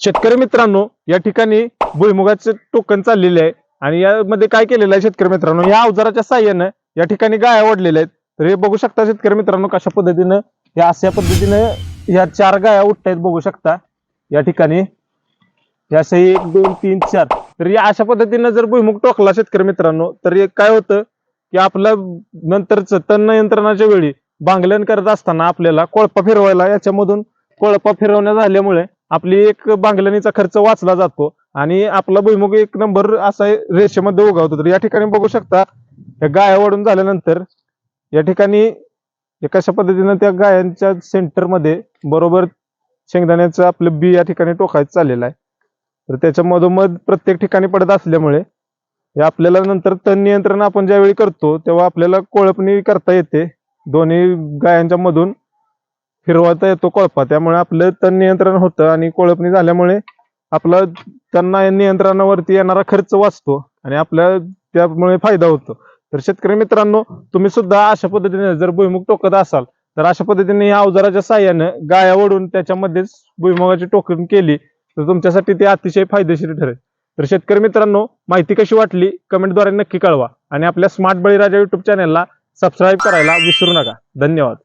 शेतकरी मित्रांनो या ठिकाणी भुईमुगाचे टोकन चाललेले आहे. आणि यामध्ये काय केलेलं आहे शेतकरी मित्रांनो या अवजाराच्या साह्यानं या ठिकाणी गाया ओढलेल्या आहेत. तर हे बघू शकता शेतकरी मित्रांनो कशा पद्धतीनं या अशा पद्धतीनं या चार गाया उठतायत बघू शकता. या ठिकाणी या अशा एक दोन तीन चार. तर या अशा पद्धतीनं जर भुईमुग टोकला शेतकरी मित्रांनो तर हे काय होतं की आपलं नंतरच तन्न यंत्रणाच्या वेळी बांगलन करत असताना आपल्याला कोळपा फिरवायला याच्यामधून कोळपा फिरवण्या झाल्यामुळे आपली एक बांगलणीचा खर्च वाचला जातो आणि आपला भुईमुग एक नंबर असा रेषेमध्ये उगावतो. तर या ठिकाणी बघू शकता या गाया वाढून झाल्यानंतर या ठिकाणी कशा पद्धतीनं त्या गायांच्या सेंटरमध्ये बरोबर शेंगदाण्याचं आपलं बी या ठिकाणी टोकायचं चाललेलं आहे. तर त्याच्या मधोमध प्रत्येक ठिकाणी पडत असल्यामुळे हे आपल्याला नंतर तण नियंत्रण आपण ज्यावेळी करतो तेव्हा आपल्याला कोळपणी करता येते. दोन्ही गायांच्या मधून फिरवता येतो कोळपा. त्यामुळे आपलं तण नियंत्रण होतं आणि कोळपणी झाल्यामुळे आपला त्यांना नियंत्रणावरती येणारा खर्च वाचतो आणि आपल्या त्यामुळे फायदा होतो. तर शेतकरी मित्रांनो तुम्ही सुद्धा अशा पद्धतीने जर भुईमुग टोकत असाल तर अशा पद्धतीने या अवजाराच्या साह्यानं गाया ओढून त्याच्यामध्येच भुईमुगाची टोकण केली तर तुमच्यासाठी ते अतिशय फायदेशीर ठरेल. तर शेतकरी मित्रांनो माहिती कशी वाटली कमेंटद्वारे नक्की कळवा. आणि आपल्या स्मार्ट बळीराजा युट्यूब चॅनलला सबस्क्राईब करायला विसरू नका. धन्यवाद.